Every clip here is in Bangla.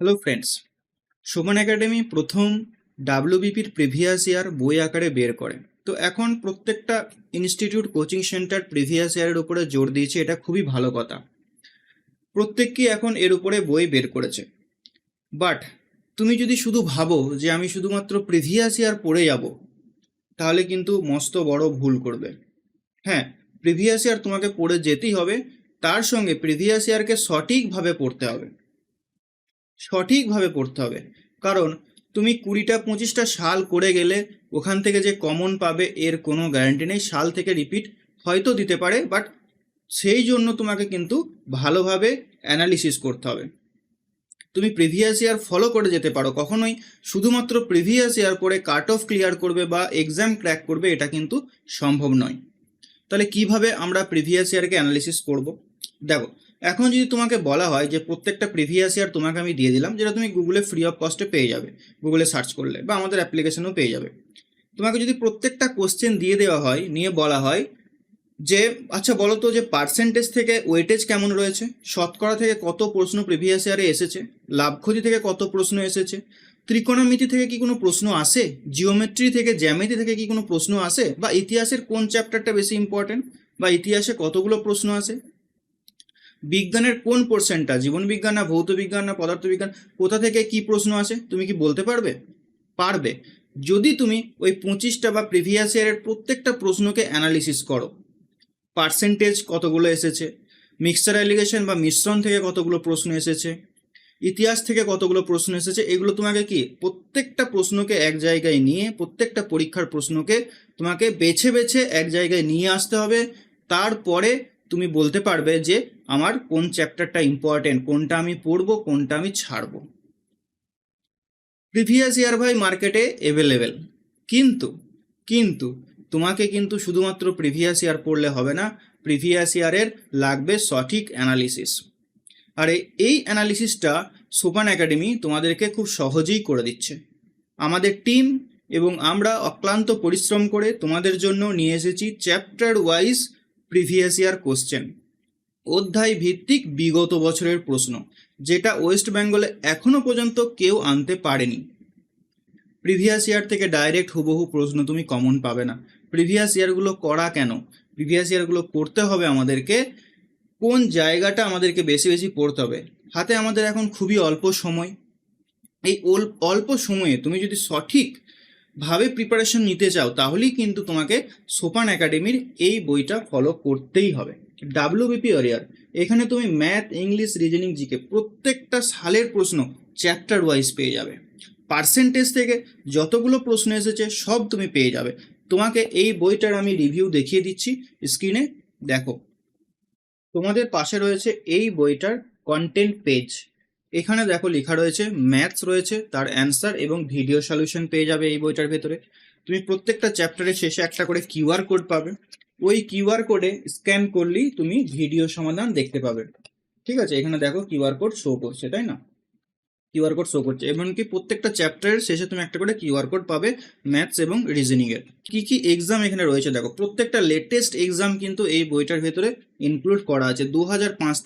হ্যালো ফ্রেন্ডস শোভন একাডেমি প্রথম ডাব্লিউবিপির প্রিভিয়াস ইয়ার বই আকারে বের করে। তো এখন প্রত্যেকটা ইনস্টিটিউট কোচিং সেন্টার প্রিভিয়াস ইয়ারের উপরে জোর দিয়েছে, এটা খুবই ভালো কথা। প্রত্যেককেই এখন এর উপরে বই বের করেছে। বাট তুমি যদি শুধু ভাবো যে আমি শুধুমাত্র প্রিভিয়াস ইয়ার পড়ে যাব, তাহলে কিন্তু মস্ত বড় ভুল করবে। হ্যাঁ প্রিভিয়াস ইয়ার তোমাকে পড়ে যেতেই হবে, তার সঙ্গে প্রিভিয়াস ইয়ারকে সঠিকভাবে পড়তে হবে। সঠিকভাবে পড়তে হবে। কারণ তুমি কুড়িটা, পঁচিশটা সাল করে গেলে ওখান থেকে যে কমন পাবে এর কোনো গ্যারান্টি নেই। সাল থেকে রিপিট হয়তো দিতে পারে বাট সেই জন্য তোমাকে কিন্তু ভালোভাবে অ্যানালিসিস করতে হবে। তুমি প্রিভিয়াস ইয়ার ফলো করে যেতে পারো। কখনোই শুধুমাত্র প্রিভিয়াস ইয়ার করে কাট অফ ক্লিয়ার করবে বা এক্সাম ক্র্যাক করবে, এটা কিন্তু সম্ভব নয়। তাহলে কীভাবে আমরা প্রিভিয়াস ইয়ারকে অ্যানালিসিস করব? দেখো এখন যদি তোমাকে বলা হয় যে প্রত্যেকটা প্রিভিয়াস ইয়ার তোমাকে আমি দিয়ে দিলাম, যেটা তুমি গুগলে ফ্রি অফ কস্টে পেয়ে যাবে। গুগলে সার্চ করলে বা আমাদের অ্যাপ্লিকেশনেও পেয়ে যাবে। তোমাকে যদি প্রত্যেকটা কোশ্চেন দিয়ে দেওয়া হয়, নিয়ে বলা হয় যে আচ্ছা বলো তো যে পার্সেন্টেজ থেকে ওয়েটেজ কেমন রয়েছে? শতকরা থেকে কত প্রশ্ন প্রিভিয়াস ইয়ারে এসেছে? লাভক্ষতি থেকে কত প্রশ্ন এসেছে? ত্রিকোণমিতি থেকে কি কোনো প্রশ্ন আসে? জিওমেট্রি থেকে জ্যামিতি থেকে কি কোনো প্রশ্ন আসে? বা ইতিহাসের কোন চ্যাপ্টারটা বেশি ইম্পর্টেন্ট বা ইতিহাসে কতগুলো প্রশ্ন আসে? বিজ্ঞানের কোন পোর্শনটা জীবনবিজ্ঞান না ভৌত বিজ্ঞান না পদার্থবিজ্ঞান কোথা থেকে কি প্রশ্ন আসে? তুমি কি বলতে পারবে? পারবে। যদি তুমি ওই পঁচিশটা বা প্রিভিয়াস ইয়ারের প্রত্যেকটা প্রশ্নকে অ্যানালিসিস করো পার্সেন্টেজ কতগুলো এসেছে মিক্সচার অ্যালিগেশন বা মিশ্রণ থেকে কতগুলো প্রশ্ন এসেছে, ইতিহাস থেকে কতগুলো প্রশ্ন এসেছে, এগুলো তোমাকে কি প্রত্যেকটা প্রশ্নকে এক জায়গায় নিয়ে, প্রত্যেকটা পরীক্ষার প্রশ্নকে তোমাকে বেছে বেছে এক জায়গায় নিয়ে আসতে হবে। তারপরে তুমি বলতে পারবে যে আমার কোন চ্যাপ্টারটা ইম্পর্টেন্ট কোনটা আমি পড়ব, কোনটা আমি ছাড়বো। প্রিভিয়াস ইয়ার ভাই মার্কেটে অ্যাভেলেবেল কিন্তু কিন্তু তোমাকে কিন্তু শুধুমাত্র প্রিভিয়াস ইয়ার পড়লে হবে না প্রিভিয়াস ইয়ারের লাগবে সঠিক অ্যানালিসিস আর, এই অ্যানালিসিসটা সোপান একাডেমি তোমাদেরকে খুব সহজেই করে দিচ্ছে। আমাদের টিম এবং আমরা অক্লান্ত পরিশ্রম করে তোমাদের জন্য নিয়ে এসেছি chapter wise previous year question অধ্যায় ভিত্তিক বিগত বছরের প্রশ্ন, যেটা ওয়েস্ট বেঙ্গলে এখনও পর্যন্ত কেউ আনতে পারেনি। প্রিভিয়াস ইয়ার থেকে ডাইরেক্ট হুবহু প্রশ্ন তুমি কমন পাবে না। প্রিভিয়াস ইয়ারগুলো করা কেন? প্রিভিয়াস ইয়ারগুলো করতে হবে আমাদেরকে। কোন জায়গাটা আমাদেরকে বেশি বেশি পড়তে হবে? হাতে আমাদের এখন খুবই অল্প সময়। এই অল- অল্প সময়ে তুমি যদি সঠিক ভাবে প্রিপারেশন নিতে চাও, তাহলেই কিন্তু তোমাকে সোপান একাডেমির এই বইটা ফলো করতেই হবে। ডাব্লিউবিপি অরিয়ার এখানে তুমি ম্যাথ ইংলিশ রিজনিং জিকে প্রত্যেকটা সালের প্রশ্ন চ্যাপ্টার ওয়াইজ পেয়ে যাবে। পার্সেন্টেজ থেকে যতগুলো প্রশ্ন এসেছে, সব তুমি পেয়ে যাবে। তোমাকে এই বইটার আমি রিভিউ দেখিয়ে দিচ্ছি স্ক্রিনে দেখো। তোমাদের পাশে রয়েছে এই বইটার কন্টেন্ট পেজ এখানে দেখো লেখা রয়েছে, ম্যাথস রয়েছে, তার অ্যান্সার এবং ভিডিও সলিউশন পেয়ে যাবে এই বইটার ভেতরে। তুমি প্রত্যেকটা চ্যাপ্টারের শেষে একটা করে কিউআর কোড পাবে। ওই কিউআর কোডে স্ক্যান করলেই তুমি ভিডিও সমাধান দেখতে পাবে। ঠিক আছে? এখানে দেখো কিউআর কোড শো করছে, তাই না? কিউআর কোড শো করছে। এমনকি প্রত্যেকটা চ্যাপ্টারের শেষে তুমি একটা করে কিউআর কোড পাবে, ম্যাথস এবং রিজনিং এর। কি কি এক্সাম এখানে রয়েছে দেখো? প্রত্যেকটা লেটেস্ট এক্সাম কিন্তু এই বইটার ভেতরে ইনক্লুড করা আছে। দু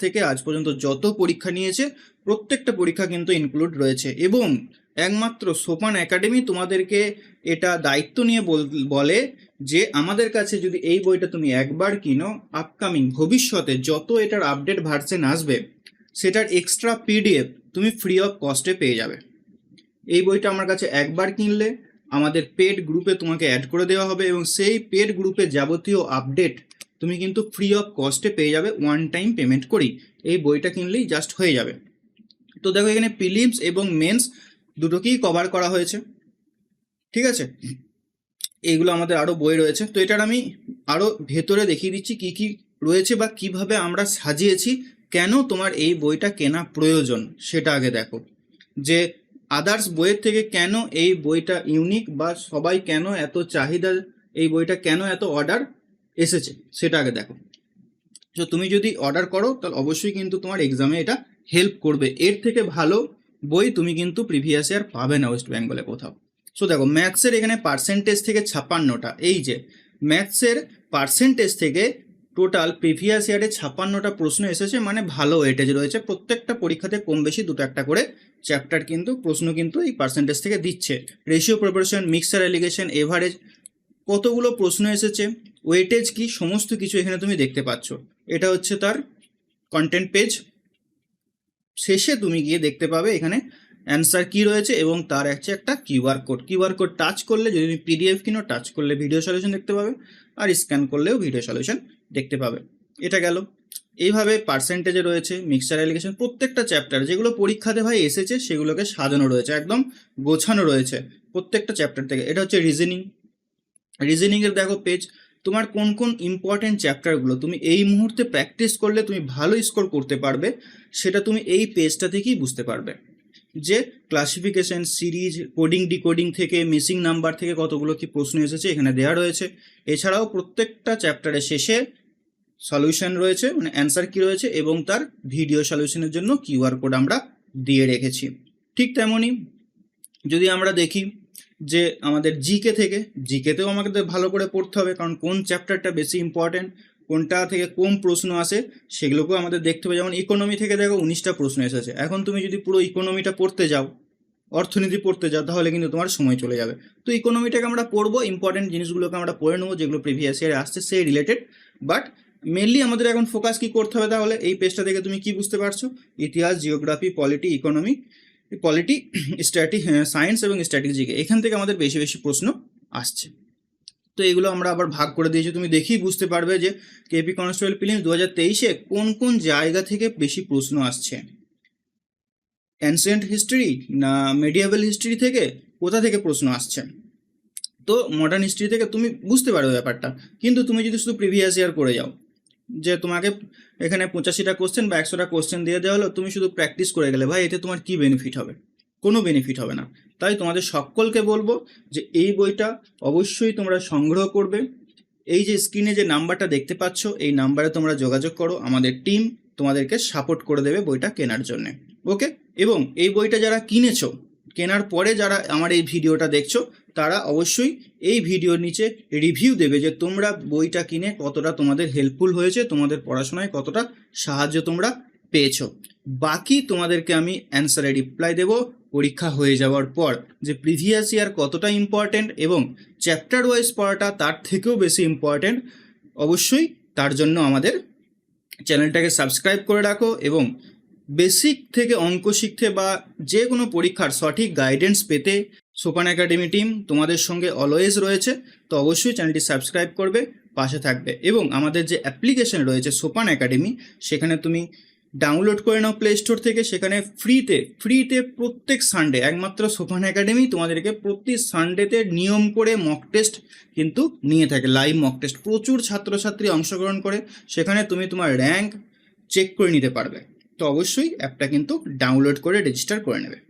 থেকে আজ পর্যন্ত যত পরীক্ষা নিয়েছে প্রত্যেকটা পরীক্ষা কিন্তু ইনক্লুড রয়েছে। এবং একমাত্র সোপান একাডেমি তোমাদেরকে এটা দায়িত্ব নিয়ে বল- যে আমাদের কাছে যদি এই বইটা তুমি একবার কিনো আপকামিং ভবিষ্যতে যত এটার আপডেট ভার্সন আসবে, সেটার এক্সট্রা পিডিএফ তুমি ফ্রি অফ কস্টে পেয়ে যাবে। এই বইটা আমার কাছে একবার কিনলে আমাদের পেড গ্রুপে তোমাকে অ্যাড করে দেওয়া হবে এবং সেই পেড গ্রুপে যাবতীয় আপডেট তুমি কিন্তু ফ্রি অফ কস্টে পেয়ে যাবে ওয়ান টাইম পেমেন্ট করেই। এই বইটা কিনলেই জাস্ট হয়ে যাবে। তো দেখো এখানে প্রিলিমস এবং মেন্স দুটোকেই কভার করা হয়েছে, ঠিক আছে? এইগুলো আমাদের আরও বই রয়েছে, তো এটার আমি আরও ভেতরে দেখিয়ে দিচ্ছি কি কি রয়েছে বা কীভাবে আমরা সাজিয়েছি, কেন তোমার এই বইটা কেনা প্রয়োজন সেটা আগে দেখো। যে আদার্স বইয়ের থেকে কেন এই বইটা ইউনিক বা সবাই কেন এত চাহিদা, এই বইটা কেন এত অর্ডার এসেছে সেটা আগে দেখো। তো তুমি যদি অর্ডার করো, তাহলে অবশ্যই কিন্তু তোমার এক্সামে এটা হেল্প করবে। এর থেকে ভালো বই তুমি কিন্তু প্রিভিয়াস ইয়ার পাবে না ওয়েস্ট বেঙ্গলে কোথাও। সো দেখো ম্যাথসের এখানে পার্সেন্টেজ থেকে ছাপ্পান্নটা। এই যে ম্যাথসের পার্সেন্টেজ থেকে টোটাল প্রিভিয়াস ইয়ারে ছাপ্পান্নটা প্রশ্ন এসেছে মানে ভালো ওয়েটেজ রয়েছে। প্রত্যেকটা পরীক্ষাতে কম বেশি দুটো একটা করে চ্যাপ্টার কিন্তু, প্রশ্ন কিন্তু এই পার্সেন্টেজ থেকে দিচ্ছে। Ratio proportion mixture alligation average কতগুলো প্রশ্ন এসেছে ওয়েটেজ কি, সমস্ত কিছু এখানে তুমি দেখতে পাচ্ছ। এটা হচ্ছে তার কন্টেন্ট পেজ শেষে তুমি গিয়ে দেখতে পাবে এখানে অ্যান্সার কি রয়েছে এবং তার হচ্ছে একটা QR code QR code touch করলে যদি তুমি পিডিএফ কিনো টাচ করলে ভিডিও সলিউশন দেখতে পাবে আর স্ক্যান করলেও ভিডিও সলিউশন দেখতে পাবে। এটা গেল। এইভাবে পার্সেন্টেজে রয়েছে মিক্সার অ্যালিগেশন প্রত্যেকটা চ্যাপ্টার যেগুলো পরীক্ষাতে ভাই এসেছে, সেগুলোকে সাজানো রয়েছে, একদম গোছানো রয়েছে প্রত্যেকটা চ্যাপ্টার থেকে। এটা হচ্ছে রিজনিং রিজনিংয়ের দেখো পেজ তোমার কোন কোন ইম্পর্টেন্ট চ্যাপ্টারগুলো তুমি এই মুহূর্তে প্র্যাকটিস করলে তুমি ভালো স্কোর করতে পারবে, সেটা তুমি এই পেজটা থেকেই বুঝতে পারবে। যে ক্লাসিফিকেশন সিরিজ কোডিং ডিকোডিং থেকে মিসিং নাম্বার থেকে কতগুলো কি প্রশ্ন এসেছে এখানে দেওয়া রয়েছে। এছাড়াও প্রত্যেকটা চ্যাপ্টারের শেষে সলিউশন রয়েছে মানে অ্যান্সার কি রয়েছে এবং তার ভিডিও সলিউশনের জন্য কিউআর কোড আমরা দিয়ে রেখেছি। ঠিক তেমনই যদি আমরা দেখি যে আমাদের জিকে থেকে জিকেতেও আমাদের ভালো করে পড়তে হবে, কারণ কোন চ্যাপ্টারটা বেশি ইম্পর্ট্যান্ট কোনটা থেকে কোন প্রশ্ন আসে, সেগুলোকেও আমাদের দেখতে হবে। যেমন ইকোনমি থেকে দেখো উনিশটা প্রশ্ন এসেছে। এখন তুমি যদি পুরো ইকোনমিটা পড়তে যাও, অর্থনীতি পড়তে যাও, তাহলে কিন্তু তোমার সময় চলে যাবে। তো ইকোনমিটাকে আমরা পড়ব ইম্পর্টেন্ট জিনিসগুলোকে আমরা পড়ে নেব, যেগুলো প্রিভিয়াস ইয়ারে আসছে সেই রিলেটেড বাট মেনলি আমাদের এখন ফোকাস কি করতে হবে তাহলে? এই পেজটা থেকে তুমি কি বুঝতে পারছ? ইতিহাস জিওগ্রাফি পলিটি ইকোনমি পলিটি স্ট্র্যাটি সায়েন্স এবং স্ট্র্যাটেজিকে এখান থেকে আমাদের বেশি বেশি প্রশ্ন আসছে। তো এগুলো আমরা আবার ভাগ করে দিয়েছি। তুমি দেখেই বুঝতে পারবে যে কেপি কনস্টেবল প্রিলিমস দু হাজার তেইশে কোন কোন জায়গা থেকে বেশি প্রশ্ন আসছে। অ্যানসেন্ট হিস্ট্রি না মেডিয়াবেল হিস্ট্রি থেকে কোথা থেকে প্রশ্ন আসছে? তো মডার্ন হিস্ট্রি থেকে তুমি বুঝতে পারবে ব্যাপারটা। কিন্তু তুমি যদি শুধু প্রিভিয়াস ইয়ার করে যাও যে তোমাকে এখানে পঁচাশিটা কোশ্চেন বা একশোটা কোশ্চেন দিয়ে দেওয়া হলো, তুমি শুধু প্র্যাকটিস করে গেলে ভাই, এতে তোমার কি বেনিফিট হবে? কোনো বেনিফিট হবে না। তাই তোমাদের সকলকে বলব যে এই বইটা অবশ্যই তোমরা সংগ্রহ করবে। এই যে স্ক্রিনে যে নাম্বারটা দেখতে পাচ্ছ, এই নাম্বারে তোমরা যোগাযোগ করো। আমাদের টিম তোমাদেরকে সাপোর্ট করে দেবে বইটা কেনার জন্য। ওকে এবং এই বইটা যারা কিনেছো, কেনার পরে যারা আমার এই ভিডিওটা দেখছ তারা অবশ্যই এই ভিডিওর নিচে রিভিউ দেবে যে তোমরা বইটা কিনে কতটা তোমাদের হেল্পফুল হয়েছে, তোমাদের পড়াশোনায় কতটা সাহায্য তোমরা পেয়েছ। বাকি তোমাদেরকে আমি অ্যান্সারে রিপ্লাই দেবো, পরীক্ষা হয়ে যাওয়ার পর যে প্রিভিয়াস ইয়ার কতটা ইম্পর্ট্যান্ট এবং চ্যাপ্টার ওয়াইজ পড়াটা তার থেকেও বেশি ইম্পর্ট্যান্ট অবশ্যই তার জন্য আমাদের চ্যানেলটাকে সাবস্ক্রাইব করে রাখো এবং বেসিক থেকে অঙ্ক শিখতে বা যে কোনো পরীক্ষার সঠিক গাইডেন্স পেতে সোপান একাডেমি টিম তোমাদের সঙ্গে অলওয়েজ রয়েছে, তো অবশ্যই চ্যানেলটি সাবস্ক্রাইব করবে, পাশে থাকবে। এবং আমাদের যে অ্যাপ্লিকেশন রয়েছে সোপান একাডেমি, সেখানে তুমি ডাউনলোড করে নাও প্লে স্টোর থেকে। সেখানে ফ্রিতে ফ্রিতে প্রত্যেক সানডে একমাত্র সোপান একাডেমি তোমাদেরকে প্রতি সানডেতে নিয়ম করে মক টেস্ট কিন্তু নিয়ে থাকে। লাইভ মক টেস্ট প্রচুর ছাত্রছাত্রী অংশগ্রহণ করে। সেখানে তুমি তোমার র্যাঙ্ক চেক করে নিতে পারবে। তো অবশ্যই অ্যাপটা কিন্তু ডাউনলোড করে রেজিস্টার করে নেবে।